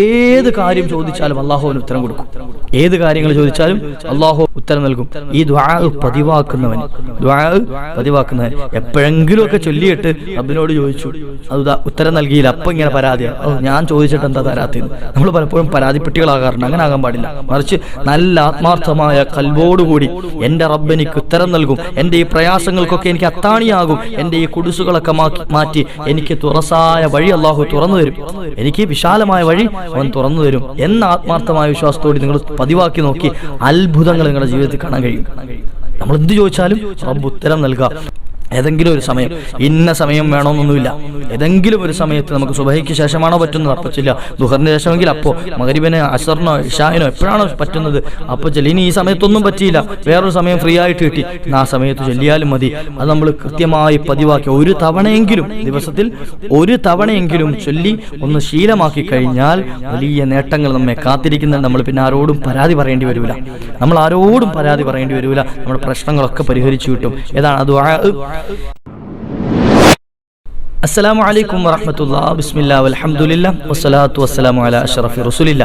ഏത് കാര്യം ചോദിച്ചാലും അള്ളാഹുവിന് ഉത്തരം കൊടുക്കും. ഏത് കാര്യങ്ങൾ ചോദിച്ചാലും അള്ളാഹു ഉത്തരം നൽകും. ഈ ദ്വാ പതിവാക്കുന്നവൻ ദ്വാ പതിവാക്കുന്നവൻ എപ്പോഴെങ്കിലും ഒക്കെ ചൊല്ലിയിട്ട് റബ്ബിനോട് ചോദിച്ചു. അത് ഉത്തരം നൽകിയില്ല അപ്പൊ ഇങ്ങനെ പരാതിയാണ് ഞാൻ ചോദിച്ചിട്ട് എന്താ തരാത്തത്? നമ്മൾ പലപ്പോഴും പരാതിപ്പെട്ടികളാകാറുണ്ട് അങ്ങനെ ആകാൻ പാടില്ല. മറിച്ച് നല്ല ആത്മാർത്ഥമായ കൽവോടുകൂടി എന്റെ റബ്ബ് എനിക്ക് ഉത്തരം നൽകും. എന്റെ ഈ പ്രയാസങ്ങൾക്കൊക്കെ എനിക്ക് അത്താണിയാകും. എന്റെ ഈ കുടിസുകളൊക്കെ മാറ്റി എനിക്ക് തുറസായ വഴി അള്ളാഹു തുറന്നു തരും. എനിക്ക് വിശാലമായ വഴി അവൻ തുറന്നു തരും എന്ന ആത്മാർത്ഥമായ വിശ്വാസത്തോടെ നിങ്ങൾ പതിവാക്കി നോക്കി അത്ഭുതങ്ങൾ നിങ്ങളുടെ ജീവിതത്തിൽ കാണാൻ കഴിയും. നമ്മൾ എന്ത് ചോദിച്ചാലും റബ്ബ് ഉത്തരം നൽകുക ഏതെങ്കിലും ഒരു സമയം ഇന്ന സമയം വേണമെന്നൊന്നുമില്ല. ഏതെങ്കിലും ഒരു സമയത്ത് നമുക്ക് സുബഹയ്ക്ക് ശേഷമാണോ പറ്റുന്നത്? അപ്പോൾ ചെല്ലുക ദുഹറിന് ശേഷമെങ്കിൽ അപ്പോ മകരിബിന് അസറിനോ ഇഷാഹിനോ എപ്പോഴാണോ പറ്റുന്നത്? അപ്പോൾ ചെല്ലി ഇനി ഈ സമയത്തൊന്നും പറ്റിയില്ല. വേറൊരു സമയം ഫ്രീ ആയിട്ട് കിട്ടി. ആ സമയത്ത് ചൊല്ലിയാലും മതി. അത് നമ്മൾ കൃത്യമായി പതിവാക്കി. ഒരു തവണയെങ്കിലും ദിവസത്തിൽ ഒരു തവണയെങ്കിലും ചൊല്ലി ഒന്ന് ശീലമാക്കി കഴിഞ്ഞാൽ വലിയ നേട്ടങ്ങൾ നമ്മെ കാത്തിരിക്കുന്ന നമ്മൾ പിന്നെ ആരോടും പരാതി പറയേണ്ടി വരില്ല നമ്മൾ ആരോടും പരാതി പറയേണ്ടി വരില്ല നമ്മുടെ പ്രശ്നങ്ങളൊക്കെ പരിഹരിച്ചു കിട്ടും. ഏതാണ് അത് അസ്സലാമു അലൈക്കും വറഹമത്തുള്ള ബിസ്മില്ല അൽഹംദുലില്ല വസ്സലാത്തു വസ്സലാമു അല അഷ്റഫി റസൂലില്ല.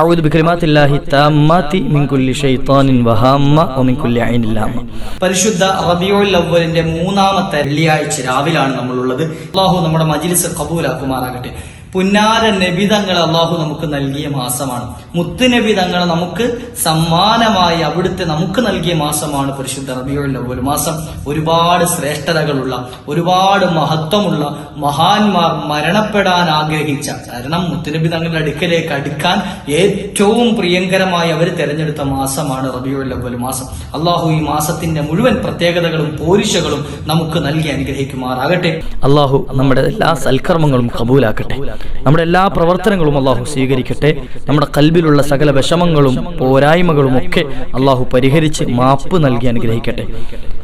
അഊദു ബികലിമാത്തില്ലാഹി തമ്മാത്തി മിൻ കുല്ലി ഷൈത്താനിൻ വഹാമ്മ വ കുല്ലി ഐനിൻ ലാമ്മ. പരിശുദ്ധ റബീഉൽ അവ്വലിന്റെ മൂന്നാമത്തെ വെള്ളിയാഴ്ച രാവിലാണ് നമ്മളുള്ളത്. അല്ലാഹു നമ്മുടെ മജ്ലിസ് കബൂലാക്കുമാറാകട്ടെ പുന്നാര നബിതങ്ങൾ അള്ളാഹു നമുക്ക് നൽകിയ മാസമാണ്. മുത്ത് നബിതങ്ങൾ നമുക്ക് സമ്മാനമായി അവിടുത്തെ നമുക്ക് നൽകിയ മാസമാണ് പരിശുദ്ധ റബിയുള്ള ഒരു മാസം. ഒരുപാട് ശ്രേഷ്ഠതകളുള്ള ഒരുപാട് മഹത്വമുള്ള മഹാന്മാർ മരണപ്പെടാൻ ആഗ്രഹിച്ച കാരണം മുത്തുനബി തങ്ങളുടെ അടുക്കലേക്ക് അടുക്കാൻ ഏറ്റവും പ്രിയങ്കരമായി അവർ തെരഞ്ഞെടുത്ത മാസമാണ് റബിയുള്ള ഒരു മാസം. അള്ളാഹു ഈ മാസത്തിന്റെ മുഴുവൻ പ്രത്യേകതകളും പോരിശകളും നമുക്ക് നൽകി അനുഗ്രഹിക്കുമാറാകട്ടെ. അള്ളാഹു നമ്മുടെ എല്ലാ സൽക്കർമ്മങ്ങളും കബൂലാക്കട്ടെ. നമ്മുടെ എല്ലാ പ്രവർത്തനങ്ങളും അള്ളാഹു സ്വീകരിക്കട്ടെ. നമ്മുടെ കൽബിലുള്ള സകല വിഷമങ്ങളും പോരായ്മകളും ഒക്കെ അള്ളാഹു പരിഹരിച്ച് മാപ്പ് നൽകി അനുഗ്രഹിക്കട്ടെ.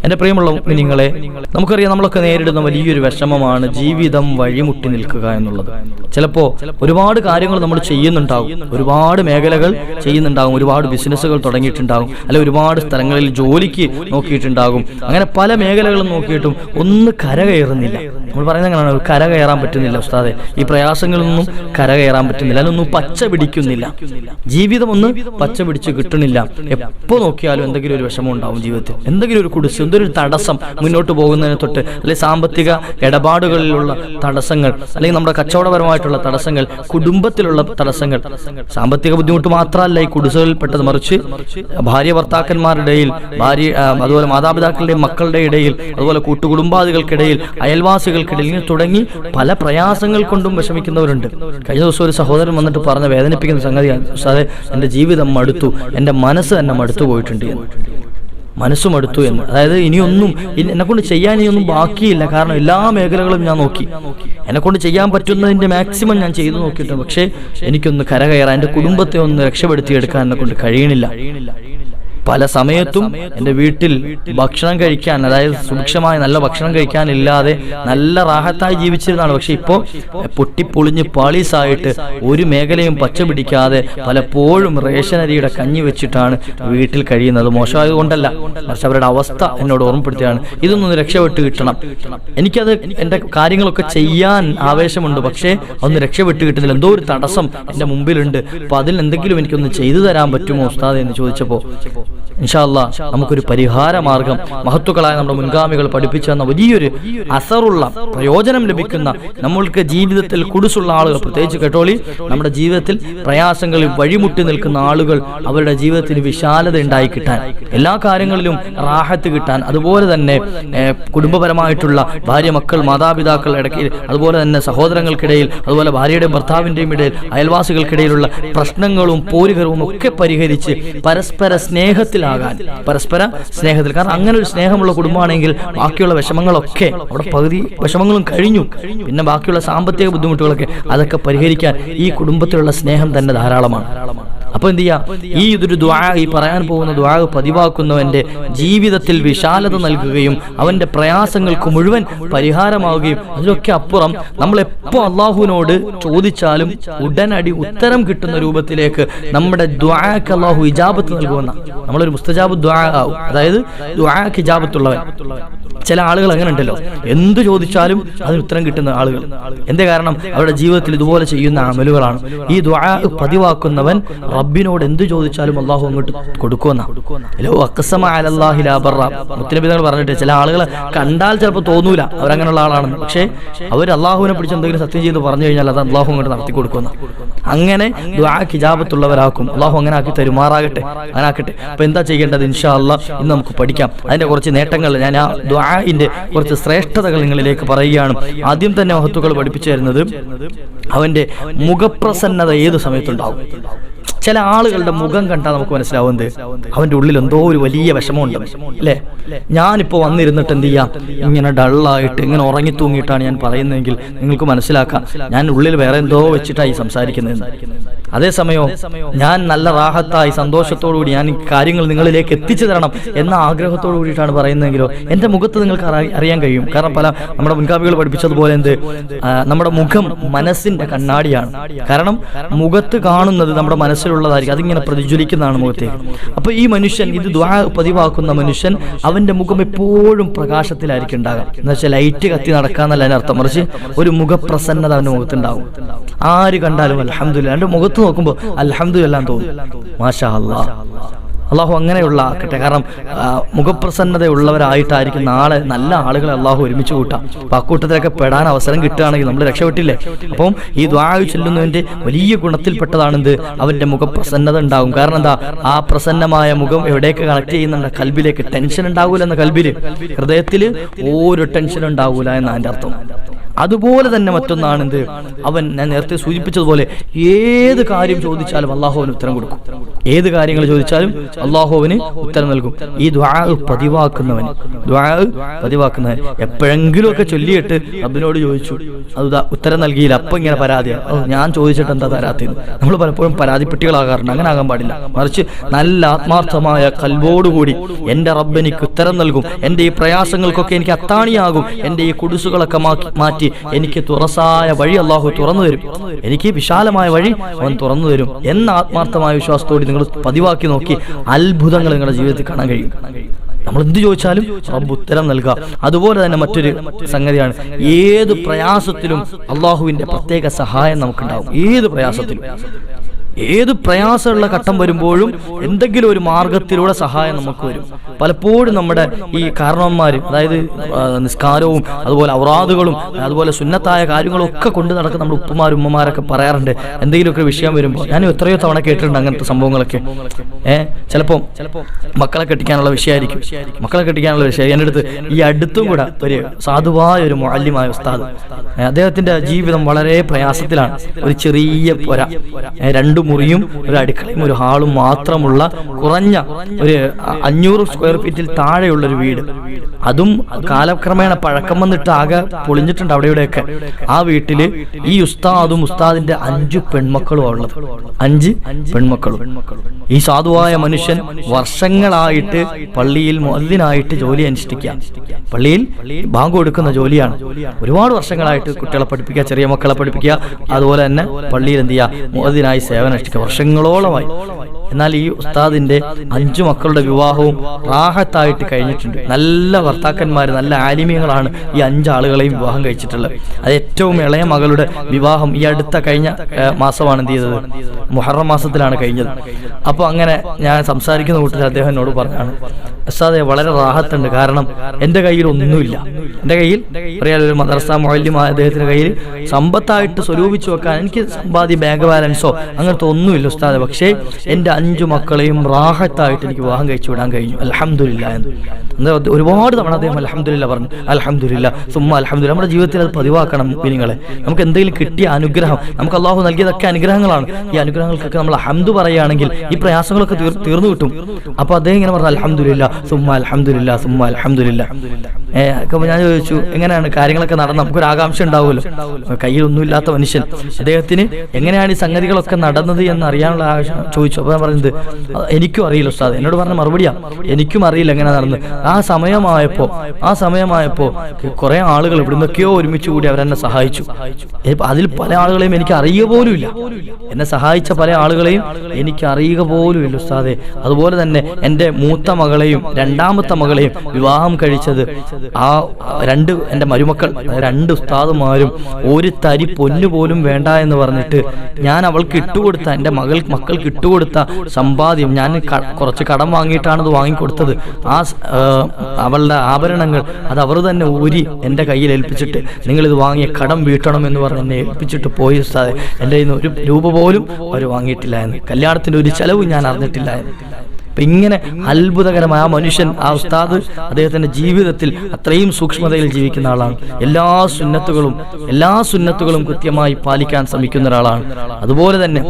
എന്റെ പ്രിയമുള്ള നിങ്ങളെ നമുക്കറിയാം നമ്മളൊക്കെ നേരിടുന്ന വലിയൊരു വിഷമമാണ് ജീവിതം വഴിമുട്ടി നിൽക്കുക എന്നുള്ളത്. ചിലപ്പോ ഒരുപാട് കാര്യങ്ങൾ നമ്മൾ ചെയ്യുന്നുണ്ടാവും. ഒരുപാട് മേഖലകൾ ചെയ്യുന്നുണ്ടാകും ഒരുപാട് ബിസിനസ്സുകൾ തുടങ്ങിയിട്ടുണ്ടാകും അല്ലെ ഒരുപാട് സ്ഥലങ്ങളിൽ ജോലിക്ക് നോക്കിയിട്ടുണ്ടാകും. അങ്ങനെ പല മേഖലകളും നോക്കിയിട്ടും ഒന്ന് കര കയറുന്നില്ല നമ്മൾ പറയുന്നത് എങ്ങനെയാണ്? കര കയറാൻ പറ്റുന്നില്ല ഉസ്താദെ. ഈ പ്രയാസങ്ങളൊന്നും കര കയറാൻ പറ്റുന്നില്ല. അതിനൊന്നും പച്ച പിടിക്കുന്നില്ല. ജീവിതം ഒന്ന് പച്ച പിടിച്ച് കിട്ടണില്ല എപ്പോ നോക്കിയാലും എന്തെങ്കിലും ഒരു വിഷമം ഉണ്ടാവും ജീവിതത്തിൽ. എന്തെങ്കിലും ഒരു കുടിശ്ശി എന്തൊരു തടസ്സം മുന്നോട്ട് പോകുന്നതിന് തൊട്ട് അല്ലെങ്കിൽ സാമ്പത്തിക ഇടപാടുകളിലുള്ള തടസ്സങ്ങൾ അല്ലെങ്കിൽ നമ്മുടെ കച്ചവടപരമായിട്ടുള്ള തടസ്സങ്ങൾ കുടുംബത്തിലുള്ള തടസ്സങ്ങൾ. സാമ്പത്തിക ബുദ്ധിമുട്ട് മാത്രമല്ല ഈ കുടിസുകളിൽപ്പെട്ടത് മറിച്ച് ഭാര്യ ഭർത്താക്കന്മാരുടെ ഭാര്യ അതുപോലെ മാതാപിതാക്കളുടെയും മക്കളുടെ ഇടയിൽ അതുപോലെ കൂട്ടുകുടുംബാദികൾക്കിടയിൽ അയൽവാസികൾക്കിടയിൽ തുടങ്ങി പല പ്രയാസങ്ങൾ കൊണ്ടും വിഷമിക്കുന്നവരുണ്ട്. കഴിഞ്ഞ ദിവസം ഒരു സഹോദരൻ വന്നിട്ട് പറഞ്ഞ വേദനിപ്പിക്കുന്ന സംഗതിയാണ് സാറേ എന്റെ ജീവിതം മടുത്തു എന്റെ മനസ്സ് തന്നെ മടുത്തു പോയിട്ടുണ്ട് എന്ന് മനസ്സും അടുത്തു എന്ന്. അതായത് ഇനിയൊന്നും എന്നെക്കൊണ്ട് എന്നെ കൊണ്ട് ചെയ്യാൻ ഇനിയൊന്നും ബാക്കിയില്ല. കാരണം എല്ലാ മേഖലകളും ഞാൻ നോക്കി. എന്നെ കൊണ്ട് ചെയ്യാൻ പറ്റുന്നതിന്റെ മാക്സിമം ഞാൻ ചെയ്തു നോക്കിയിട്ടുണ്ട്. പക്ഷേ എനിക്കൊന്ന് കരകയറാൻ എന്റെ കുടുംബത്തെ ഒന്ന് രക്ഷപ്പെടുത്തിയെടുക്കാൻ എന്നെ കൊണ്ട് കഴിയണില്ല. പല സമയത്തും എന്റെ വീട്ടിൽ ഭക്ഷണം കഴിക്കാൻ അതായത് സുഭിക്ഷമായ നല്ല ഭക്ഷണം കഴിക്കാൻ ഇല്ലാതെ നല്ല റാഹത്തായി ജീവിച്ചിരുന്നതാണ്. പക്ഷെ ഇപ്പോൾ പൊട്ടിപ്പൊളിഞ്ഞ് പാളീസായിട്ട് ഒരു മേഖലയും പച്ച പിടിക്കാതെ പലപ്പോഴും റേഷൻ റേഷനരിയുടെ കഞ്ഞി വെച്ചിട്ടാണ് വീട്ടിൽ കഴിയുന്നത്. മോശമായത് കൊണ്ടല്ല പക്ഷെ അവരുടെ അവസ്ഥ എന്നോട് ഓർമ്മപ്പെടുത്തുകയാണ്. ഇതൊന്നും രക്ഷപ്പെട്ട് കിട്ടണം. എനിക്കത് എന്റെ കാര്യങ്ങളൊക്കെ ചെയ്യാൻ ആവേശമുണ്ട്. പക്ഷേ ഒന്ന് രക്ഷപ്പെട്ട് കിട്ടുന്നില്ല. എന്തോ ഒരു തടസ്സം എന്റെ മുമ്പിലുണ്ട്. അപ്പൊ അതിൽ എന്തെങ്കിലും എനിക്കൊന്ന് ചെയ്തു തരാൻ പറ്റുമോ ഉസ്താദ് എന്ന് ചോദിച്ചപ്പോൾ ഇൻഷാല്ല നമുക്കൊരു പരിഹാര മാർഗം മഹത്വക്കളായ നമ്മുടെ മുൻഗാമികൾ പഠിപ്പിച്ചു തന്ന വലിയൊരു അസറുള്ള പ്രയോജനം ലഭിക്കുന്ന നമ്മൾക്ക് ജീവിതത്തിൽ കുടിസുള്ള ആളുകൾ. പ്രത്യേകിച്ച് കേട്ടോളി നമ്മുടെ ജീവിതത്തിൽ പ്രയാസങ്ങളിൽ വഴിമുട്ടി നിൽക്കുന്ന ആളുകൾ അവരുടെ ജീവിതത്തിന് വിശാലത ഉണ്ടായി കിട്ടാൻ എല്ലാ കാര്യങ്ങളിലും റാഹത്ത് കിട്ടാൻ അതുപോലെ തന്നെ കുടുംബപരമായിട്ടുള്ള ഭാര്യ മക്കൾ മാതാപിതാക്കൾ ഇടയ്ക്ക് അതുപോലെ തന്നെ സഹോദരങ്ങൾക്കിടയിൽ അതുപോലെ ഭാര്യയുടെയും ഭർത്താവിന്റെയും ഇടയിൽ അയൽവാസികൾക്കിടയിലുള്ള പ്രശ്നങ്ങളും പോരുകരവും ഒക്കെ പരിഹരിച്ച് പരസ്പര സ്നേഹത്തിലാകാൻ പരസ്പര സ്നേഹത്തിൽ. കാരണം അങ്ങനെ ഒരു സ്നേഹമുള്ള കുടുംബമാണെങ്കിൽ ബാക്കിയുള്ള വിഷമങ്ങളൊക്കെ അവിടെ പകുതി വിഷമങ്ങളും കഴിഞ്ഞു. പിന്നെ ബാക്കിയുള്ള സാമ്പത്തിക ബുദ്ധിമുട്ടുകളൊക്കെ അതൊക്കെ പരിഹരിക്കാൻ ഈ കുടുംബത്തിലുള്ള സ്നേഹം തന്നെ ധാരാളമാണ്. അപ്പൊ എന്ത് ചെയ്യാ? ഈ ഇതൊരു ദ്വാ ഈ പറയാൻ പോകുന്ന ദ്വാ പതിവാക്കുന്നവന്റെ ജീവിതത്തിൽ വിശാലത നൽകുകയും അവന്റെ പ്രയാസങ്ങൾക്ക് മുഴുവൻ പരിഹാരമാവുകയും അതിലൊക്കെ അപ്പുറം നമ്മൾ എപ്പോ അള്ളാഹുവിനോട് ചോദിച്ചാലും ഉടനടി ഉത്തരം കിട്ടുന്ന രൂപത്തിലേക്ക് നമ്മുടെ ദ്വാക്ക് അള്ളാഹു ഇജാബത്ത് നൽകുമെന്ന. നമ്മളൊരു മുസ്തജാബ് ദ്വാ ആവും. അതായത് ദ്വാക്ക് ഇജാബത്തുള്ളവൻ. ചില ആളുകൾ അങ്ങനെ ഉണ്ടല്ലോ എന്ത് ചോദിച്ചാലും അതിന് ഉത്തരം കിട്ടുന്ന ആളുകൾ. എന്തേ കാരണം? അവരുടെ ജീവിതത്തിൽ ഇതുപോലെ ചെയ്യുന്ന അമലുകളാണ്. ഈ ദ്വാ പതിവാക്കുന്നവൻ റബ്ബിനോട് എന്ത് ചോദിച്ചാലും അള്ളാഹു അങ്ങോട്ട് കൊടുക്കുമെന്ന. മുത്തനബിതങ്ങൾ പറഞ്ഞിട്ട് ചില ആളുകൾ കണ്ടാൽ ചിലപ്പോൾ തോന്നൂല അവരങ്ങനെയുള്ള ആളാണെന്ന്. പക്ഷേ അവർ അള്ളാഹുവിനെ പിടിച്ച് എന്തെങ്കിലും സത്യം ചെയ്ത് പറഞ്ഞു കഴിഞ്ഞാൽ അത് അള്ളാഹു അങ്ങോട്ട് നടത്തി കൊടുക്കുന്ന അങ്ങനെ ഹിജാബത്തുള്ളവരാക്കും. അള്ളാഹു അങ്ങനെ ആക്കി തരുമാറാകട്ടെ. അങ്ങനെ ആക്കട്ടെ. അപ്പൊ എന്താ ചെയ്യേണ്ടത്? ഇൻഷാ അള്ളാഹ് ഇന്ന് നമുക്ക് പഠിക്കാം. അതിന്റെ കുറച്ച് നേട്ടങ്ങൾ ഞാൻ ആ ദ്വാഇന്റെ കുറച്ച് ശ്രേഷ്ഠതകൾ നിങ്ങളിലേക്ക് പറയുകയാണ്. ആദ്യം തന്നെ മഹത്തുക്കൾ പഠിപ്പിച്ചു തരുന്നത് അവന്റെ മുഖപ്രസന്നത ഏത് സമയത്തുണ്ടാവും? ചില ആളുകളുടെ മുഖം കണ്ടാൽ നമുക്ക് മനസ്സിലാവുന്നത് അവന്റെ ഉള്ളിൽ എന്തോ ഒരു വലിയ വിഷമമുണ്ട്. അല്ലേ? ഞാനിപ്പോ വന്നിരുന്നിട്ട് എന്ത് ചെയ്യാം? ഇങ്ങനെ ഡള്ളായിട്ട് ഇങ്ങനെ ഉറങ്ങി തൂങ്ങിയിട്ടാണ് ഞാൻ പറയുന്നതെങ്കിൽ നിങ്ങൾക്ക് മനസ്സിലാക്കാം. ഞാൻ ഉള്ളിൽ വേറെ എന്തോ വെച്ചിട്ടായി സംസാരിക്കുന്നത്. അതേസമയം ഞാൻ നല്ല റാഹത്തായി സന്തോഷത്തോടുകൂടി ഞാൻ കാര്യങ്ങൾ നിങ്ങളിലേക്ക് എത്തിച്ചു തരണം എന്ന ആഗ്രഹത്തോടു കൂടിയിട്ടാണ് പറയുന്നതെങ്കിലോ എന്റെ മുഖത്ത് നിങ്ങൾക്ക് അറിയാൻ കഴിയും. കാരണം പല നമ്മുടെ മുൻകാപികൾ പഠിപ്പിച്ചതുപോലെ എന്ത്? നമ്മുടെ മുഖം മനസ്സിന്റെ കണ്ണാടിയാണ്. കാരണം മുഖത്ത് കാണുന്നത് നമ്മുടെ മനസ്സിലുള്ളതായിരിക്കും അതിങ്ങനെ പ്രതിജ്വലിക്കുന്നതാണ് മുഖത്തേക്ക് അപ്പൊ ഈ മനുഷ്യൻ ഇത് ദ്വാ പതിവാക്കുന്ന മനുഷ്യൻ അവന്റെ മുഖം എപ്പോഴും പ്രകാശത്തിലായിരിക്കും ഉണ്ടാകാം. എന്ന് വെച്ചാൽ ലൈറ്റ് കത്തി നടക്കാന്നല്ല അതിന് അർത്ഥം. മറിച്ച് ഒരു മുഖപ്രസന്നത അവന്റെ മുഖത്തുണ്ടാവും. ആര് കണ്ടാലും അലഹമില്ല അവന്റെ മുഖത്ത് നോക്കുമ്പോൾ അലഹമില്ല തോന്നും. മാഷാ അല്ലാ അള്ളാഹു അങ്ങനെയുള്ള ആക്കട്ടെ കാരണം മുഖപ്രസന്നതയുള്ളവരായിട്ടായിരിക്കും നാളെ നല്ല ആളുകളെ അള്ളാഹു ഒരുമിച്ച് കൂട്ടാം. അപ്പൊ അക്കൂട്ടത്തിലൊക്കെ പെടാൻ അവസരം കിട്ടുകയാണെങ്കിൽ നമ്മൾ രക്ഷപ്പെട്ടില്ലേ? അപ്പം ഈ ദ്വായു ചെല്ലുന്നതിന്റെ വലിയ ഗുണത്തിൽപ്പെട്ടതാണെന്ത്? അവന്റെ മുഖപ്രസന്നത ഉണ്ടാകും. കാരണം എന്താ? ആ പ്രസന്നമായ മുഖം എവിടേക്ക് കണക്ട് ചെയ്യുന്നുണ്ട്? കൽബിലേക്ക്. ടെൻഷൻ ഉണ്ടാകൂല എന്ന കൽബിൽ. ഹൃദയത്തിൽ ഓരോ ടെൻഷൻ ഉണ്ടാകൂല എന്നാണ് അർത്ഥം. അതുപോലെ തന്നെ മറ്റൊന്നാണ് എന്ത് അവൻ ഞാൻ നേരത്തെ സൂചിപ്പിച്ചതുപോലെ ഏത് കാര്യം ചോദിച്ചാലും അള്ളാഹുവിന് ഉത്തരം കൊടുക്കും. ഏത് കാര്യങ്ങൾ ചോദിച്ചാലും അള്ളാഹുവിന് ഉത്തരം നൽകും. ഈ ദ്വാ പതിവാക്കുന്നവൻ ദ്വാ പതിവാക്കുന്നവൻ എപ്പോഴെങ്കിലും ഒക്കെ ചൊല്ലിയിട്ട് റബ്ബിനോട് ചോദിച്ചു. അത് ഉത്തരം നൽകിയില്ല. അപ്പൊ ഇങ്ങനെ പരാതിയാണ് ഞാൻ ചോദിച്ചിട്ട് എന്താ തരാത്ത നമ്മൾ പലപ്പോഴും പരാതിപ്പെട്ടികളാകാറുണ്ട് അങ്ങനെ ആകാൻ പാടില്ല. മറിച്ച് നല്ല ആത്മാർത്ഥമായ കൽവോടുകൂടി എന്റെ റബ്ബ് എനിക്ക് ഉത്തരം നൽകും. എന്റെ ഈ പ്രയാസങ്ങൾക്കൊക്കെ എനിക്ക് അത്താണിയാകും. എന്റെ ഈ കുടിസുകളൊക്കെ മാക്കി- എനിക്ക് തുറസായ വഴി അള്ളാഹു തുറന്നു തരും. എനിക്ക് വിശാലമായ വഴി അവൻ തുറന്നു തരും എന്ന ആത്മാർത്ഥമായ വിശ്വാസത്തോടെ നിങ്ങൾ പതിവാക്കി നോക്കി അത്ഭുതങ്ങൾ നിങ്ങളുടെ ജീവിതത്തിൽ കാണാൻ കഴിയും. നമ്മൾ എന്ത് ചോദിച്ചാലും റബ്ബ് ഉത്തരം നൽകുക. അതുപോലെ തന്നെ മറ്റൊരു സംഗതിയാണ് ഏത് പ്രയാസത്തിലും അള്ളാഹുവിന്റെ പ്രത്യേക സഹായം നമുക്കുണ്ടാവും ഏത് പ്രയാസത്തിലും? ഏത് പ്രയാസമുള്ള ഘട്ടം വരുമ്പോഴും എന്തെങ്കിലും ഒരു മാർഗത്തിലൂടെ സഹായം നമുക്ക് വരും. പലപ്പോഴും നമ്മുടെ ഈ കാരണവന്മാർ അതായത് നിസ്കാരവും അതുപോലെ ഔറാദുകളും അതുപോലെ സുന്നത്തായ കാര്യങ്ങളും ഒക്കെ കൊണ്ട് നടക്കുന്ന നമ്മുടെ ഉപ്പമാരും ഉമ്മമാരൊക്കെ പറയാറുണ്ട്. എന്തെങ്കിലുമൊക്കെ വിഷയം വരുമ്പോൾ ഞാൻ എത്രയോ തവണ കേട്ടിട്ടുണ്ട് അങ്ങനത്തെ സംഭവങ്ങളൊക്കെ. ഏഹ് ചിലപ്പോൾ മക്കളെ കെട്ടിക്കാനുള്ള വിഷയമായിരിക്കും. മക്കളെ കെട്ടിക്കാനുള്ള വിഷയം. എന്റെ അടുത്ത് ഈ അടുത്തും കൂടെ ഒരു സാധുവായ ഒരു മാലിന്യമായ ഉസ്താദ്. അദ്ദേഹത്തിന്റെ ജീവിതം വളരെ പ്രയാസത്തിലാണ്. ഒരു ചെറിയ പൊര. രണ്ടു മുറിയും ഒരു അടുക്കളയും ഒരു ഹാളും മാത്രമുള്ള കുറഞ്ഞ ഒരു അഞ്ഞൂറ് സ്ക്വയർ ഫീറ്റിൽ താഴെയുള്ള ഒരു വീട്. അതും കാലക്രമേണ പഴക്കം വന്നിട്ട് ആകെ പൊളിഞ്ഞിട്ടുണ്ട് അവിടെയൊക്കെ. ഇവിടെയൊക്കെ ആ വീട്ടിൽ ഈ ഉസ്താദും ഉസ്താദിന്റെ അഞ്ചു പെൺമക്കളും ഉള്ളത് അഞ്ച് പെൺമക്കളും. ഈ സാധുവായ മനുഷ്യൻ വർഷങ്ങളായിട്ട് പള്ളിയിൽ മുഅദ്ദിനായിട്ട് ജോലി അനുഷ്ഠിക്കുക. പള്ളിയിൽ ബാങ്ക് കൊടുക്കുന്ന ജോലിയാണ്. ഒരുപാട് വർഷങ്ങളായിട്ട് കുട്ടികളെ പഠിപ്പിക്കുക ചെറിയ മക്കളെ പഠിപ്പിക്കുക. അതുപോലെ തന്നെ പള്ളിയിൽ എന്ത് ചെയ്യുക? മുഅദ്ദിനായി സേവനം അനുഷ്ഠിക്കുക വർഷങ്ങളോളമായി. എന്നാൽ ഈ ഉസ്താദിന്റെ അഞ്ചു മക്കളുടെ വിവാഹവും റാഹത്തായിട്ട് കഴിഞ്ഞിട്ടുണ്ട്. നല്ല ഭർത്താക്കന്മാർ നല്ല ആലിമ്യങ്ങളാണ് ഈ അഞ്ചാളുകളെയും വിവാഹം കഴിച്ചിട്ടുള്ളത്. അത് ഏറ്റവും ഇളയ മകളുടെ വിവാഹം ഈ അടുത്ത കഴിഞ്ഞ മാസമാണ് എന്ത് ചെയ്തത്? മുഹറം മാസത്തിലാണ് കഴിഞ്ഞത്. അപ്പോൾ അങ്ങനെ ഞാൻ സംസാരിക്കുന്ന കൂട്ടത്തിൽ അദ്ദേഹം എന്നോട് പറഞ്ഞാണ് ഉസ്താദെ വളരെ റാഹത്തുണ്ട്. കാരണം എന്റെ കയ്യിൽ ഒന്നുമില്ല. എന്റെ കയ്യിൽ ഒരു മദ്രസ മൊല്യമായ അദ്ദേഹത്തിന്റെ കയ്യിൽ സമ്പത്തായിട്ട് സ്വരൂപിച്ചു വെക്കാൻ എനിക്ക് സമ്പാദ്യ ബാങ്ക് ബാലൻസോ അങ്ങനത്തെ ഒന്നുമില്ല ഉസ്താദ്. പക്ഷേ എന്റെ അഞ്ചു മക്കളെയും റാഹത്തായിട്ട് എനിക്ക് വിവാഹം കഴിച്ചു വിടാൻ കഴിഞ്ഞു. അലഹമില്ല എന്ന്. ഒരുപാട് തവണ അദ്ദേഹം അലഹമില്ല പറഞ്ഞു. അലഹമില്ല സുമ്മ അലഹമില്ല നമ്മുടെ ജീവിതത്തിൽ അത് പതിവാക്കണം കുഞ്ഞുങ്ങളെ. നമുക്ക് എന്തെങ്കിലും കിട്ടിയ അനുഗ്രഹം നമുക്ക് അള്ളാഹു നൽകിയതൊക്കെ അനുഗ്രഹങ്ങളാണ്. ഈ അനുഗ്രഹങ്ങൾക്കൊക്കെ നമ്മൾ അഹമ്മദ് പറയുകയാണെങ്കിൽ ഈ പ്രയാസങ്ങളൊക്കെ തീർന്നു കിട്ടും. അപ്പൊ അദ്ദേഹം ഇങ്ങനെ പറഞ്ഞു അലഹമുല്ല സുമ്മ അലഹമില്ല സുമ്മ അലഹമില്ല അപ്പൊ ഞാൻ ചോദിച്ചു എങ്ങനെയാണ് കാര്യങ്ങളൊക്കെ നടന്നത്? നമുക്കൊരു ആകാംക്ഷ ഉണ്ടാവുമല്ലോ. കയ്യിലൊന്നുമില്ലാത്ത മനുഷ്യൻ. അദ്ദേഹത്തിന് എങ്ങനെയാണ് ഈ സംഗതികളൊക്കെ നടന്നത് എന്ന് അറിയാനുള്ള ആവശ്യം ചോദിച്ചു. അപ്പൊ ഞാൻ പറഞ്ഞത് എനിക്കും അറിയില്ല ഉസ്താദ്. എന്നോട് പറഞ്ഞ മറുപടിയാ എനിക്കും അറിയില്ല എങ്ങനെ നടന്ന് ആ സമയമായപ്പോ ആ സമയമായപ്പോ കുറെ ആളുകൾ ഇവിടുന്നൊക്കെയോ ഒരുമിച്ച് കൂടി അവരെന്നെ സഹായിച്ചു. അതിൽ പല ആളുകളെയും എനിക്ക് അറിയുക പോലും ഇല്ല എന്നെ സഹായിച്ച പല ആളുകളെയും എനിക്ക് അറിയുക പോലും ഇല്ല ഉസ്താദെ. അതുപോലെ തന്നെ എന്റെ മൂത്ത മകളെയും രണ്ടാമത്തെ മകളെയും വിവാഹം കഴിച്ചത് ആ രണ്ട് എന്റെ മരുമക്കൾ രണ്ട് ഉസ്താദുമാരും ഒരു തരി പൊന്നു പോലും വേണ്ട എന്ന് പറഞ്ഞിട്ട് ഞാൻ അവൾക്ക് ഇട്ടുകൊടുത്ത എന്റെ മകൾ മക്കൾക്ക് ഇട്ടുകൊടുത്ത സമ്പാദ്യം ഞാൻ കുറച്ച് കടം വാങ്ങിയിട്ടാണ് അത് വാങ്ങിക്കൊടുത്തത്. ആ അവളുടെ ആഭരണങ്ങൾ അത് അവർ തന്നെ ഊരി എന്റെ കയ്യിൽ ഏൽപ്പിച്ചിട്ട് നിങ്ങളിത് വാങ്ങിയ കടം വീട്ടണം എന്ന് പറഞ്ഞ് എന്നെ ഏൽപ്പിച്ചിട്ട് പോയി ഉസ്താദ്. എന്റെ കയ്യിൽ നിന്ന് ഒരു രൂപ പോലും അവർ വാങ്ങിയിട്ടില്ല എന്ന്. കല്യാണത്തിന്റെ ഒരു ചെലവ് ഞാൻ അറിഞ്ഞിട്ടില്ല എന്ന്. അപ്പൊ ഇങ്ങനെ അത്ഭുതകരമായ ആ മനുഷ്യൻ ആ ഉസ്താദ് അദ്ദേഹത്തിന്റെ ജീവിതത്തിൽ അത്രയും സൂക്ഷ്മതയിൽ ജീവിക്കുന്ന ആളാണ്. എല്ലാ സുന്നത്തുകളും എല്ലാ സുന്നത്തുകളും കൃത്യമായി പാലിക്കാൻ ശ്രമിക്കുന്ന ഒരാളാണ്. അതുപോലെ തന്നെ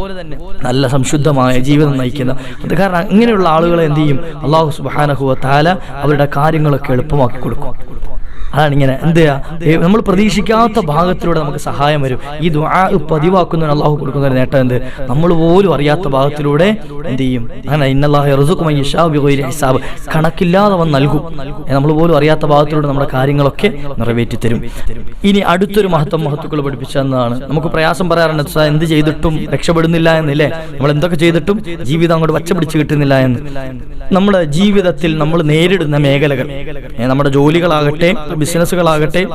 നല്ല സംശുദ്ധമായ ജീവിതം നയിക്കുന്ന. അത് കാരണം അങ്ങനെയുള്ള ആളുകളെ എന്ത് ചെയ്യും? അള്ളാഹു സുബാനഹുവ താല അവരുടെ കാര്യങ്ങളൊക്കെ എളുപ്പമാക്കി കൊടുക്കും. അതാണ് ഇങ്ങനെ എന്ത് നമ്മൾ പ്രതീക്ഷിക്കാത്ത ഭാഗത്തിലൂടെ നമുക്ക് സഹായം വരും. ഈ ദുആ പതിവാക്കുന്ന അള്ളാഹു കൊടുക്കുന്ന ഒരു നേട്ടം എന്ത്? നമ്മൾ പോലും അറിയാത്ത ഭാഗത്തിലൂടെ എന്ത് ചെയ്യും? അങ്ങനെ ഇന്നല്ലാഹു യർസുഖുമൻ യശാഉ ബിഗൈരി ഹിസാബ്. കണക്കില്ലാതെ അവൻ നൽകും. നമ്മൾ പോലും അറിയാത്ത ഭാഗത്തിലൂടെ നമ്മുടെ കാര്യങ്ങളൊക്കെ നിറവേറ്റി തരും ഇനി അടുത്തൊരു മഹത്വം മഹത്വക്കൾ പഠിപ്പിച്ചതെന്നാണ്. നമുക്ക് പ്രയാസം പറയാറുണ്ട് "ഉസ്താദ്, എന്ത് ചെയ്തിട്ടും രക്ഷപ്പെടുന്നില്ല എന്നല്ലേ നമ്മൾ എന്തൊക്കെ ചെയ്തിട്ടും ജീവിതം അങ്ങോട്ട് വച്ച പിടിച്ച് കിട്ടുന്നില്ല എന്ന്. നമ്മുടെ ജീവിതത്തിൽ നമ്മൾ നേരിടുന്ന മേഖലകൾ. നമ്മുടെ ജോലികളാകട്ടെ ബിസിനസ്സുകളാകട്ടെ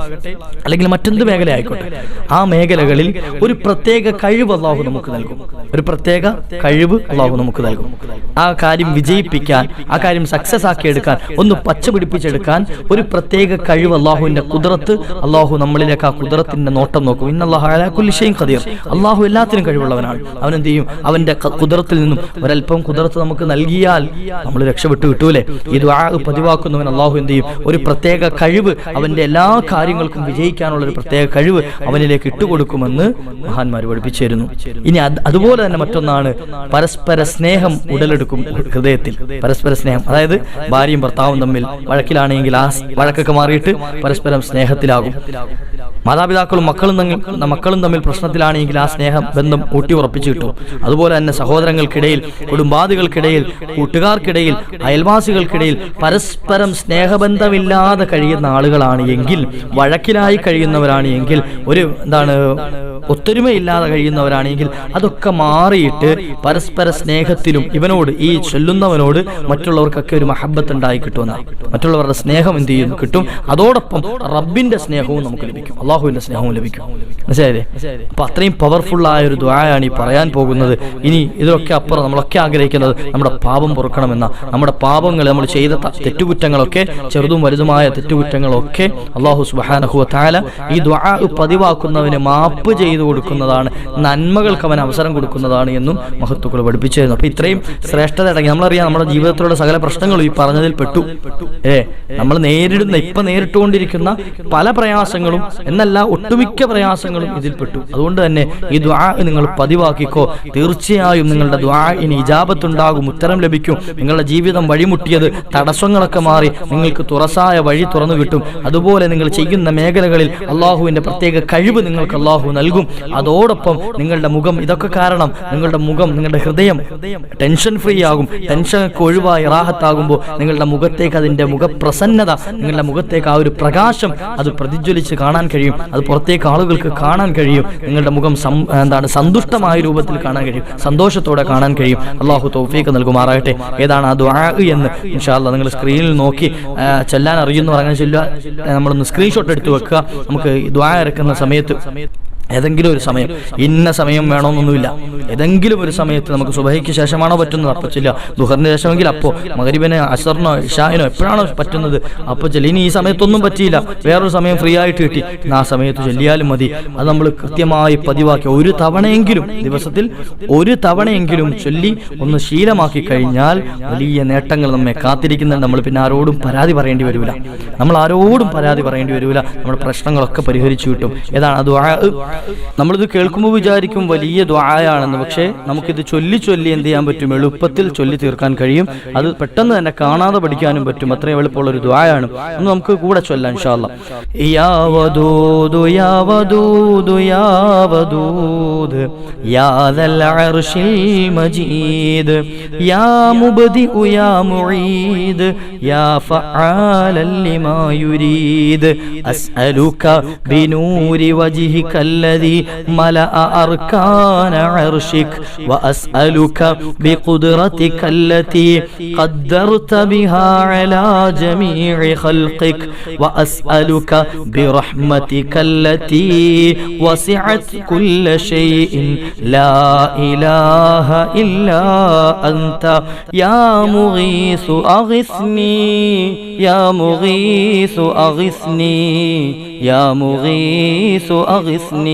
അല്ലെങ്കിൽ മറ്റെന്ത് മേഖല ആയിക്കോട്ടെ ആ മേഖലകളിൽ ഒരു പ്രത്യേക കഴിവ് അള്ളാഹു നമുക്ക് നൽകും. ഒരു പ്രത്യേക കഴിവ് അള്ളാഹു നമുക്ക് നൽകും. ആ കാര്യം വിജയിപ്പിക്കാൻ ആ കാര്യം സക്സസ് ആക്കി എടുക്കാൻ ഒന്ന് പച്ച പിടിപ്പിച്ചെടുക്കാൻ ഒരു പ്രത്യേക കഴിവ് അള്ളാഹുവിന്റെ കുതിരത്ത് അള്ളാഹു നമ്മളിലേക്ക് ആ കുതിരത്തിന്റെ നോട്ടം നോക്കും. ഇന്ന് അള്ളാഹുലിഷയും ഖദീർ. അള്ളാഹു എല്ലാത്തിനും കഴിവുള്ളവനാണ്. അവൻ എന്ത് ചെയ്യും അവന്റെ കുതിരത്തിൽ നിന്നും ഒരല്പം കുതിരത്ത് നമുക്ക് നൽകിയാൽ നമ്മൾ രക്ഷപ്പെട്ടു കിട്ടൂലേ? ഇത് പതിവാക്കുന്നവൻ അള്ളാഹു എന്ത് ചെയ്യും ഒരു പ്രത്യേക കഴിവ് അവന്റെ എല്ലാ കാര്യങ്ങൾക്കും വിജയിക്കാനുള്ള ഒരു പ്രത്യേക കഴിവ് അവനിലേക്ക് ഇട്ടുകൊടുക്കുമെന്ന് മഹാന്മാർ പഠിപ്പിച്ചിരുന്നു. ഇനി അതുപോലെ തന്നെ മറ്റൊന്നാണ് പരസ്പര സ്നേഹം ഉടലെടുക്കും ഹൃദയത്തിൽ. പരസ്പര സ്നേഹം അതായത് ഭാര്യയും ഭർത്താവും തമ്മിൽ വഴക്കിലാണെങ്കിൽ ആ വഴക്കൊക്കെ മാറിയിട്ട് പരസ്പരം സ്നേഹത്തിലാകും. മാതാപിതാക്കളും മക്കളും തമ്മിൽ മക്കളും തമ്മിൽ പ്രശ്നത്തിലാണെങ്കിൽ ആ സ്നേഹം ബന്ധം ഊട്ടി ഉറപ്പിച്ചു കിട്ടും. അതുപോലെ തന്നെ സഹോദരങ്ങൾക്കിടയിൽ കുടുംബാദികൾക്കിടയിൽ കൂട്ടുകാർക്കിടയിൽ അയൽവാസികൾക്കിടയിൽ പരസ്പരം സ്നേഹബന്ധമില്ലാതെ കഴിയുന്ന ആളുകളാണ് എങ്കിൽ വഴക്കിലായി കഴിയുന്നവരാണ് എങ്കിൽ ഒരു എന്താണ് ഒത്തൊരുമയില്ലാതെ കഴിയുന്നവരാണെങ്കിൽ അതൊക്കെ മാറിയിട്ട് പരസ്പര സ്നേഹത്തിലും ഇവനോട് ഈ ചൊല്ലുന്നവനോട് മറ്റുള്ളവർക്കൊക്കെ ഒരു മഹബത്ത് ഉണ്ടായി കിട്ടുമെന്ന. മറ്റുള്ളവരുടെ സ്നേഹം എന്ത് ചെയ്യും? കിട്ടും. അതോടൊപ്പം റബ്ബിന്റെ സ്നേഹവും നമുക്ക് ലഭിക്കും. അള്ളാഹുവിന്റെ സ്നേഹവും ലഭിക്കും. മനസ്സിലായില്ലേ? അപ്പൊ അത്രയും പവർഫുൾ ആയ ഒരു ദ്വായാണ് ഈ പറയാൻ പോകുന്നത്. ഇനി ഇതിലൊക്കെ അപ്പുറം നമ്മളൊക്കെ ആഗ്രഹിക്കുന്നത് നമ്മുടെ പാപം പൊറുക്കണമെന്ന. നമ്മുടെ പാപങ്ങൾ നമ്മൾ ചെയ്ത തെറ്റുകുറ്റങ്ങളൊക്കെ ചെറുതും വലുതുമായ തെറ്റുകുറ്റങ്ങളൊക്കെ അള്ളാഹു സുബാനഹുവ താല ഈ ദ്വാ പതിവാക്കുന്നവന് മാപ്പ് ചെയ്തു കൊടുക്കുന്നതാണ് നന്മകൾക്ക് അവൻ അവസരം കൊടുക്കുന്നതാണ് എന്നും മഹത്തുക്കൾ പഠിപ്പിച്ചിരുന്നു. അപ്പൊ ഇത്രയും ശ്രേഷ്ഠത അടങ്ങി നമ്മളറിയാം നമ്മുടെ ജീവിതത്തിലുള്ള സകല പ്രശ്നങ്ങളും ഈ പറഞ്ഞതിൽ പെട്ടു. ഏ നമ്മൾ നേരിടുന്ന ഇപ്പൊ നേരിട്ടുകൊണ്ടിരിക്കുന്ന പല പ്രയാസങ്ങളും എന്നല്ല ഒട്ടുമിക്ക പ്രയാസങ്ങളും ഇതിൽ പെട്ടു. അതുകൊണ്ട് തന്നെ ഈ ദ്വാ നിങ്ങൾ പതിവാക്കിക്കോ. തീർച്ചയായും നിങ്ങളുടെ ദ്വാ ഇനി ഇജാപത്തുണ്ടാകും ഉത്തരം ലഭിക്കും. നിങ്ങളുടെ ജീവിതം വഴിമുട്ടിയത് തടസ്സങ്ങളൊക്കെ മാറി നിങ്ങൾക്ക് തുറസായ വഴി തുറന്നു കിട്ടും. അതുപോലെ നിങ്ങൾ ചെയ്യുന്ന മേഖലകളിൽ അള്ളാഹുവിന്റെ പ്രത്യേക കഴിവ് നിങ്ങൾക്ക് അള്ളാഹു നൽകും. അതോടൊപ്പം നിങ്ങളുടെ മുഖം ഇതൊക്കെ കാരണം നിങ്ങളുടെ മുഖം നിങ്ങളുടെ ഹൃദയം ടെൻഷൻ ഫ്രീ ആകും. ടെൻഷനൊക്കെ ഒഴിവായി റാഹത്താകുമ്പോൾ നിങ്ങളുടെ മുഖത്തേക്ക് അതിന്റെ മുഖപ്രസന്നത നിങ്ങളുടെ മുഖത്തേക്ക് ആ ഒരു പ്രകാശം അത് പ്രതിജ്വലിച്ച് കാണാൻ കഴിയും. അത് പുറത്തേക്ക് ആളുകൾക്ക് കാണാൻ കഴിയും. നിങ്ങളുടെ മുഖം എന്താണ് സന്തുഷ്ടമായ രൂപത്തിൽ കാണാൻ കഴിയും. സന്തോഷത്തോടെ കാണാൻ കഴിയും. അള്ളാഹു തോഫീക്ക് നൽകുമാറാകട്ടെ. ഏതാണ് ആ ദുആ എന്ന് ഇൻഷാല്ല നിങ്ങൾ സ്ക്രീനിൽ നോക്കി ചെല്ലാൻ അറിയുന്നു. അങ്ങനെ ചൊല്ലുക നമ്മളൊന്ന് സ്ക്രീൻഷോട്ട് എടുത്ത് വെക്കുക. നമുക്ക് ഇറക്കുന്ന ഇറക്കുന്ന സമയത്ത് ഏതെങ്കിലും ഒരു സമയം ഇന്ന സമയം വേണമെന്നൊന്നുമില്ല. ഏതെങ്കിലും ഒരു സമയത്ത് നമുക്ക് സുബഹയ്ക്ക് ശേഷമാണോ പറ്റുന്നത്? അപ്പോൾ ചില്ല ദുഹറിന് ശേഷമെങ്കിൽ അപ്പോൾ മകരിബിന് അസറിനോ ഇഷാഹിനോ എപ്പോഴാണോ പറ്റുന്നത്? അപ്പോൾ ചെല്ലി ഇനി ഈ സമയത്തൊന്നും പറ്റിയില്ല. വേറൊരു സമയം ഫ്രീ ആയിട്ട് കിട്ടി. ആ സമയത്ത് ചൊല്ലിയാലും മതി. അത് നമ്മൾ കൃത്യമായി പതിവാക്കി. ഒരു തവണയെങ്കിലും ദിവസത്തിൽ ഒരു തവണയെങ്കിലും ചൊല്ലി ഒന്ന് ശീലമാക്കി കഴിഞ്ഞാൽ വലിയ നേട്ടങ്ങൾ നമ്മെ കാത്തിരിക്കുന്നുണ്ട്. നമ്മൾ പിന്നെ ആരോടും പരാതി പറയേണ്ടി വരില്ല നമ്മൾ ആരോടും പരാതി പറയേണ്ടി വരില്ല നമ്മുടെ പ്രശ്നങ്ങളൊക്കെ പരിഹരിച്ചു കിട്ടും. ഏതാണ്? അത് നമ്മളിത് കേൾക്കുമ്പോൾ വിചാരിക്കും വലിയ ദ്വായാണെന്ന്. പക്ഷേ നമുക്കിത് ചൊല്ലി ചൊല്ലി എന്ത് ചെയ്യാൻ പറ്റും? എളുപ്പത്തിൽ ചൊല്ലി തീർക്കാൻ കഴിയും. അത് പെട്ടെന്ന് തന്നെ കാണാതെ പഠിക്കാനും പറ്റും. അത്രയും എളുപ്പമുള്ള ഒരു ദ്വായാണ്. അന്ന് നമുക്ക് കൂടെ ചൊല്ലാം ഇൻഷാല്ല യാവദൂദു യാവദൂദു യാവദൂദ് യാദൽ അർശിൽ മജീദ്. യാ യാ മുഈദ്. യാ യുരീദ്. الذي ملأ أركان عرشك وأسألك بقدرتك التي قدرت بها على جميع خلقك وأسألك برحمتك التي وسعت كل شيء. لا إله إلا أنت. يا مغيث أغثني يا مغيث أغثني يا مغيث أغثني.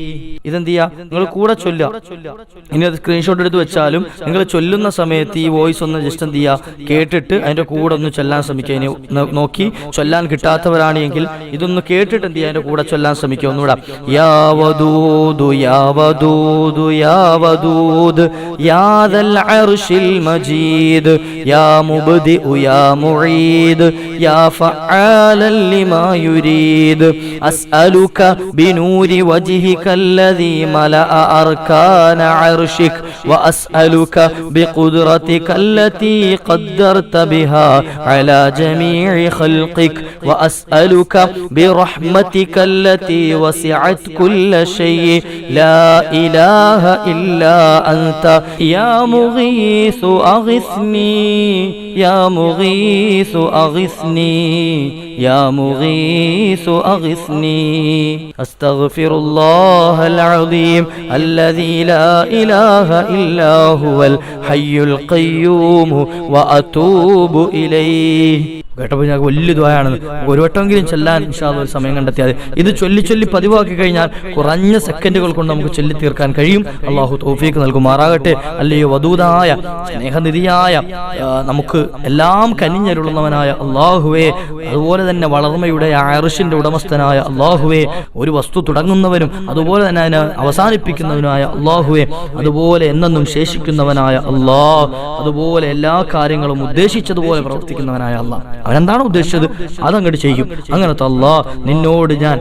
ഇതെന്ത് നിങ്ങൾ കൂടെ ചൊല്ലുക. ഇനി അത് സ്ക്രീൻഷോട്ട് എടുത്ത് വെച്ചാലും നിങ്ങൾ ചൊല്ലുന്ന സമയത്ത് ഈ വോയിസ് ഒന്ന് ജസ്റ്റ് എന്ത് ചെയ്യുക കേട്ടിട്ട് അതിന്റെ കൂടെ ഒന്ന് ചൊല്ലാൻ ശ്രമിക്കുക. ഇനി നോക്കി ചൊല്ലാൻ കിട്ടാത്തവരാണ് എങ്കിൽ ഇതൊന്ന് കേട്ടിട്ട് എന്ത് ചെയ്യുക അതിന്റെ കൂടെ ചൊല്ലാൻ ശ്രമിക്കുക. ഒന്നുകൂടെ. യാവദൂതു യാവദൂതു യാവദൂത് യാദൽ അർശിൽ മജീദ് യാ മുബ്ദി യാ മുഈദ് യാ ഫഅാലൻ ലിമാ യുരീദ് അസ്അലുക ബിനൂരി വജ്ഹിക الذي ملأ أركان عرشك وأسألك بقدرتك التي قدرت بها على جميع خلقك وأسألك برحمتك التي وسعت كل شيء. لا إله إلا أنت. يا مغيث أغثني. يا مغيث أغثني. يا مغيث أغثني. أستغفر الله العظيم الذي لا إله إلا هو الحي القيوم وأتوب إليه. കേട്ടപ്പോൾ ഞങ്ങൾക്ക് വലിയ ദ്വായാണെന്ന് ഒരു വട്ടമെങ്കിലും ചെല്ലാൻ ഇൻഷാദ് ഒരു സമയം കണ്ടെത്തിയാൽ ഇത് ചൊല്ലി ചൊല്ലി പതിവാക്കി കഴിഞ്ഞാൽ കുറഞ്ഞ സെക്കൻഡുകൾ കൊണ്ട് നമുക്ക് ചൊല്ലി തീർക്കാൻ കഴിയും. അള്ളാഹു തോഫീക്ക് നൽകുമാറാകട്ടെ. അല്ലയോ വധൂതായ സ്നേഹനിധിയായ നമുക്ക് എല്ലാം കനിഞ്ഞരുളുന്നവനായ അള്ളാഹുവേ അതുപോലെ തന്നെ വളർമ്മയുടെ ആറിഷിന്റെ ഉടമസ്ഥനായ അള്ളാഹുവേ ഒരു വസ്തു തുടങ്ങുന്നവനും അതുപോലെ തന്നെ അതിനെ അവസാനിപ്പിക്കുന്നവനായ അള്ളാഹുവേ അതുപോലെ എന്നെന്നും ശേഷിക്കുന്നവനായ അള്ളാഹ് അതുപോലെ എല്ലാ കാര്യങ്ങളും ഉദ്ദേശിച്ചതുപോലെ പ്രവർത്തിക്കുന്നവനായ അള്ളാഹ്. അവനെന്താണോ ഉദ്ദേശിച്ചത്? അതങ്ങോട്ട് ചെയ്യും. അങ്ങനത്തെ അല്ലാ നിന്നോട് ഞാൻ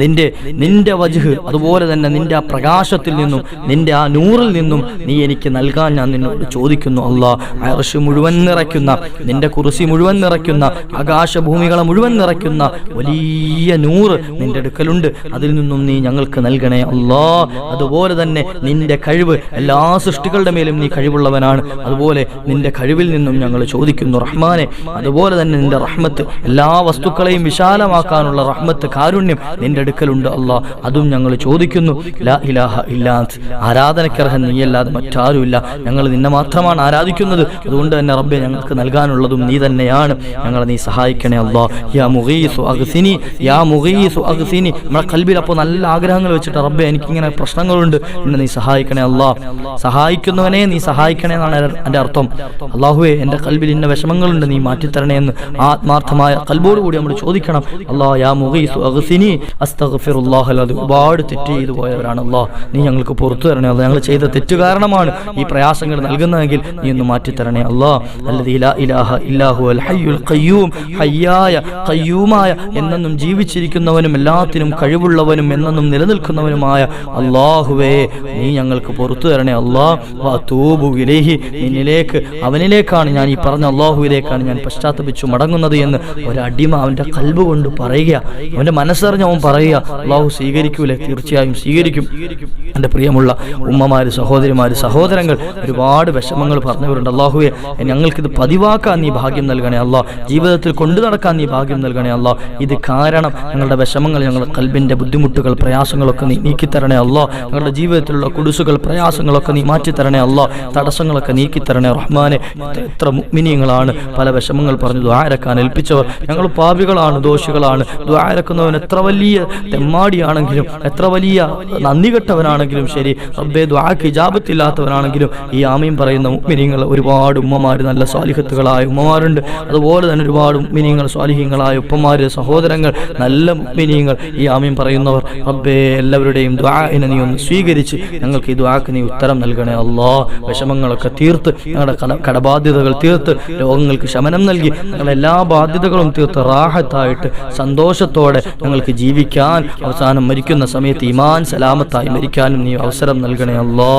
നിന്റെ നിന്റെ വജുഹ് അതുപോലെ തന്നെ നിന്റെ ആ പ്രകാശത്തിൽ നിന്നും നിന്റെ ആ നൂറിൽ നിന്നും നീ എനിക്ക് നൽകാൻ ഞാൻ നിന്നോട് ചോദിക്കുന്നു അള്ളാ അർഷ് മുഴുവൻ നിറയ്ക്കുന്ന നിന്റെ കുറിസി മുഴുവൻ നിറയ്ക്കുന്ന ആകാശഭൂമികളെ മുഴുവൻ നിറയ്ക്കുന്ന വലിയ നൂറ് നിന്റെ അടുക്കലുണ്ട്. അതിൽ നിന്നും നീ ഞങ്ങൾക്ക് നൽകണേ അള്ളാ അതുപോലെ തന്നെ നിന്റെ കഴിവ് എല്ലാ സൃഷ്ടികളുടെ മേലും നീ കഴിവുള്ളവനാണ്. അതുപോലെ നിന്റെ കഴിവിൽ നിന്നും ഞങ്ങൾ ചോദിക്കുന്നു. റഹ്മാനെ അതുപോലെ തന്നെ നിന്റെ റഹ്മത്ത്. എല്ലാ വസ്തുക്കളെയും വിശാലമാക്കാനുള്ള റഹ്മത്ത് കാരുണ്യം നിന്റെ അടുക്കലുണ്ട് അല്ല. അതും ഞങ്ങൾ ചോദിക്കുന്നു. ലാ ഇലാഹ ഇല്ലാ അന്ത്. ആരാധനക്കർഹൻ നീയല്ലാതെ മറ്റാരുമില്ല. ഞങ്ങൾ നിന്നെ മാത്രമാണ് ആരാധിക്കുന്നത്. അതുകൊണ്ട് തന്നെ റബ്ബെ ഞങ്ങൾക്ക് നൽകാനുള്ളതും നീ തന്നെയാണ്. ഞങ്ങളെ നീ സഹായിക്കണേ അല്ലാ. യാ മുഗീസു അഗ്സിനി. യാ മുഗീസു അഗ്സിനി. നമ്മുടെ കൽബിൽ അപ്പോൾ നല്ല ആഗ്രഹങ്ങൾ വെച്ചിട്ട് റബ്ബെ എനിക്കിങ്ങനെ പ്രശ്നങ്ങളുണ്ട്. എന്നെ നീ സഹായിക്കണേ അള്ളാഹ് സഹായിക്കുന്നവനെ നീ സഹായിക്കണേ എന്നാണ് എന്റെ അർത്ഥം. അള്ളാഹുവെ എന്റെ കൽബിൽ ഇന്ന വിഷമങ്ങളുണ്ട്. നീ മാറ്റിത്തരണേ. എന്ന് ആത്മാർത്ഥമായ കൽബോടുകൂടി നമ്മൾ ചോദിക്കണം. അള്ളാ യാ മുഗീസു അഗ്സിനി ഒരുപാട് തെറ്റ് ചെയ്തു പോയവരാണ്. അള്ളാഹ് നീ ഞങ്ങൾക്ക് പുറത്തു തരണേ. അല്ല ഞങ്ങൾ ചെയ്ത തെറ്റ് കാരണമാണ് ഈ പ്രയാസങ്ങൾ നൽകുന്നതെങ്കിൽ നീ ഒന്ന് മാറ്റി തരണേ അള്ളാഹ് അല്ലദീ ലാ ഇലാഹ ഹയ്യുൽ ഖയ്യൂം ഹയ്യായ ഖയ്യൂമായ എന്നെന്നും ജീവിച്ചിരിക്കുന്നവനും എല്ലാത്തിനും കഴിവുള്ളവനും എന്നെന്നും നിലനിൽക്കുന്നവനുമായ അള്ളാഹുവേ നീ ഞങ്ങൾക്ക് പുറത്തു തരണേ. അള്ളാഹ് നിന്നിലേക്ക് അവനിലേക്കാണ് ഞാൻ ഈ പറഞ്ഞ അള്ളാഹുവിലേക്കാണ് ഞാൻ പശ്ചാത്തപിച്ചു മടങ്ങുന്നത് എന്ന് ഒരടിമ അവന്റെ കൽബ് കൊണ്ട് പറയുക. അവന്റെ മനസ്സറിഞ്ഞ് അവൻ പറയുക അള്ളാഹു സ്വീകരിക്കൂലേ? തീർച്ചയായും സ്വീകരിക്കും. എന്റെ പ്രിയമുള്ള ഉമ്മമാര് സഹോദരിമാര് സഹോദരങ്ങൾ ഒരുപാട് വിഷമങ്ങൾ പറഞ്ഞവരുണ്ട്. അള്ളാഹുവെ ഞങ്ങൾക്കിത് പതിവാക്കാൻ നീ ഭാഗ്യം നൽകണേ അള്ളാഹ് ജീവിതത്തിൽ കൊണ്ടു നടക്കാൻ നീ ഭാഗ്യം നൽകണേ അള്ളാഹ് ഇത് കാരണം ഞങ്ങളുടെ വിഷമങ്ങൾ ഞങ്ങളുടെ കൽബിന്റെ ബുദ്ധിമുട്ടുകൾ പ്രയാസങ്ങളൊക്കെ നീ നീക്കിത്തരണേ അള്ളാഹ് ഞങ്ങളുടെ ജീവിതത്തിലുള്ള കുടിസുകൾ പ്രയാസങ്ങളൊക്കെ നീ മാറ്റിത്തരണേ അള്ളാഹ് തടസ്സങ്ങളൊക്കെ നീക്കിത്തരണേ റഹ്മാനെ. എത്ര- മുഗ്മിനിയങ്ങളാണ് പല വിഷമങ്ങൾ പറഞ്ഞ് ദ്വാരക്കാൻ ഏൽപ്പിച്ചവർ. ഞങ്ങൾ പാപികളാണ് ദോഷികളാണ്. ദ്വാരക്കുന്നവൻ എത്ര വലിയ തെമ്മാടിയാണെങ്കിലും എത്ര വലിയ നന്ദി കെട്ടവനാണെങ്കിലും ശരി. റബ്ബെ ദ്വാക്ക് ഇജാബത്തില്ലാത്തവനാണെങ്കിലും ഈ ആമയും പറയുന്ന മിനിങ്ങൾ ഒരുപാട് ഉമ്മമാർ നല്ല സ്വാലിഹത്തുകളായ ഉമ്മമാരുണ്ട്. അതുപോലെ തന്നെ ഒരുപാട് മിനിങ്ങൾ സ്വാലിഹ്യങ്ങളായ ഉപ്പമാര് സഹോദരങ്ങൾ നല്ല മിനിങ്ങൾ ഈ ആമയും പറയുന്നവർ. റബ്ബെ എല്ലാവരുടെയും ദ്വാഹിനെ നീ ഒന്ന് സ്വീകരിച്ച് ഞങ്ങൾക്ക് ഈ ദ്വാക്ക് നീ ഉത്തരം നൽകണേ അല്ലാ വിഷമങ്ങളൊക്കെ തീർത്ത് ഞങ്ങളുടെ കട കടബാധ്യതകൾ തീർത്ത് രോഗങ്ങൾക്ക് ശമനം നൽകി ഞങ്ങളുടെ എല്ലാ ബാധ്യതകളും തീർത്ത് റാഹത്തായിട്ട് സന്തോഷത്തോടെ ഞങ്ങൾക്ക് ജീവിക്കാൻ അവസാനം മരിക്കുന്ന സമയത്ത് ഇമാൻ സലാമത്തായി മരിക്കാനും നീ അവസരം നൽകണേ അല്ലാ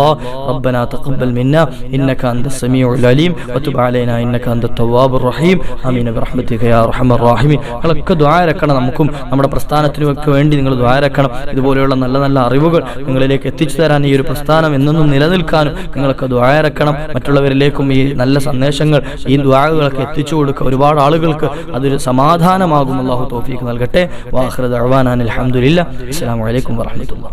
ربنا تقبل منا انك انت السميع العليم وتب علينا انك انت التواب الرحيم امين برحمتك يا ارحم الراحمين നിങ്ങളൊക്കെ ദ്വാരക്കണം നമുക്കും നമ്മുടെ പ്രസ്ഥാനത്തിനുമൊക്കെ വേണ്ടി നിങ്ങൾ ദ്വാരക്കണം ഇതുപോലെയുള്ള നല്ല നല്ല അറിവുകൾ നിങ്ങളിലേക്ക് എത്തിച്ചു തരാൻ ഈ ഒരു പ്രസ്ഥാനം എന്നെന്നും നിലനിൽക്കാനും നിങ്ങളൊക്കെ ദ്വാരക്കണം മറ്റുള്ളവരിലേക്കും ഈ നല്ല സന്ദേശങ്ങൾ ഈ ദ്വാരകളൊക്കെ എത്തിച്ചു കൊടുക്കുക ഒരുപാട് ആളുകൾക്ക് അതൊരു സമാധാനമാകും. അള്ളാഹു തോഫീക്ക് നൽകട്ടെ. വാഹൃദ് അഹ്വാനാൻ അലഹമുല്ല അസ്സാം വലൈക്കും വാഹമത്തുള്ള